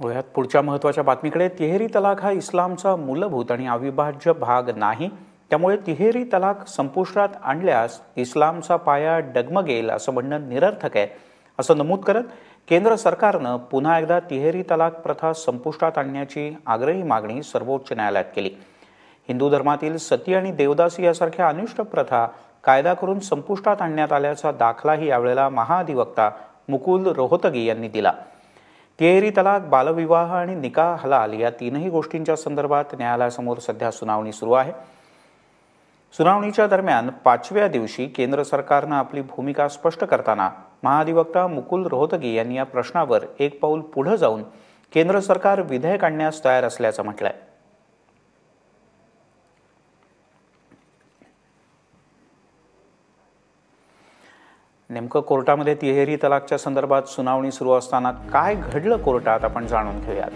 वळ्यात. पुढच्या महत्त्वाच्या बातमीकडे तिहेरी तलाक हा इस्लामचा मूलभूत आणि अविभाज्य भाग नाही. त्यामुळे तिहेरी तलाक संपुष्टात आणल्यास इस्लामचा पाया डगमगेल असं म्हणणं निरर्थक आहे. असं नमूद करत केंद्र सरकारनं पुन्हा एकदा तिहेरी तलाक प्रथा संपुष्टात आणण्याची आग्रही मागणी सर्वोच्च न्यायालयात केली. हिंदू धर्मातील सती आणि देवदासी यासारख्या अनिष्ट प्रथा कायदा करून संपुष्टात आणण्यात आल्याचा दाखलाही यावेळेला महाधिवक्ता मुकुल रोहतगी यांनी दिला. तिहेरी तलाक बालविवाह आणि निकाह हलाल या तीनही गोष्टींच्या संदर्भात न्यायालयासमोर सध्या सुनावणी सुरू आहे. सुनावणीच्या दरम्यान पाचव्या दिवशी केंद्र सरकारनं आपली भूमिका स्पष्ट करताना महाधिवक्ता मुकुल रोहतगी यांनी या प्रश्नावर एक पाऊल पुढे जाऊन केंद्र सरकार विधेयक आणण्यास तयार असल्याचं म्हटलंय. नेमकं कोर्टामध्ये तिहेरी तलाकच्या संदर्भात सुनावणी सुरू असताना काय घडलं कोर्टात आपण जाणून घेऊयात.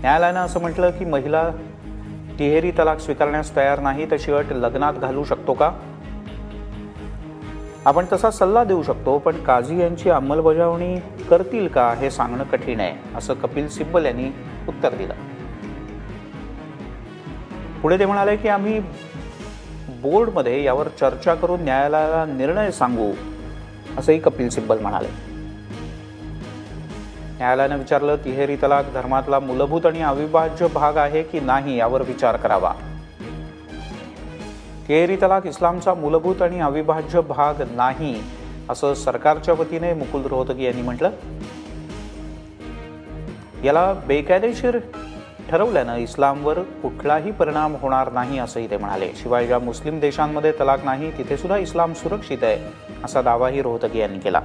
न्यायालयानं असं म्हटलं की महिला तिहेरी तलाक स्वीकारण्यास तयार नाही तशी अट लग्नात घालू शकतो का? आपण तसा सल्ला देऊ शकतो पण काझी यांची अंमलबजावणी करतील का हे सांगणं कठीण आहे असं कपिल सिब्बल यांनी उत्तर दिलं. पुढे ते म्हणाले की आम्ही बोर्डमध्ये यावर चर्चा करून न्यायालयाला निर्णय सांगू असंही कपिल सिब्बल म्हणाले. न्यायालयानं विचारलं तिहेरी तलाक धर्मातला मूलभूत आणि अविभाज्य भाग आहे की नाही यावर विचार करावा? तिहेरी तलाक इस्लामचा मूलभूत आणि अविभाज्य भाग नाही असं सरकारच्या वतीने मुकुल रोहतगी यांनी म्हटलं. याला बेकायदेशीर ठरवल्यानं इस्लामवर कुठलाही परिणाम होणार नाही असंही ते म्हणाले. शिवाय ज्या मुस्लिम देशांमध्ये तलाक नाही तिथे सुद्धा इस्लाम सुरक्षित आहे असा दावाही रोहतगी यांनी केला.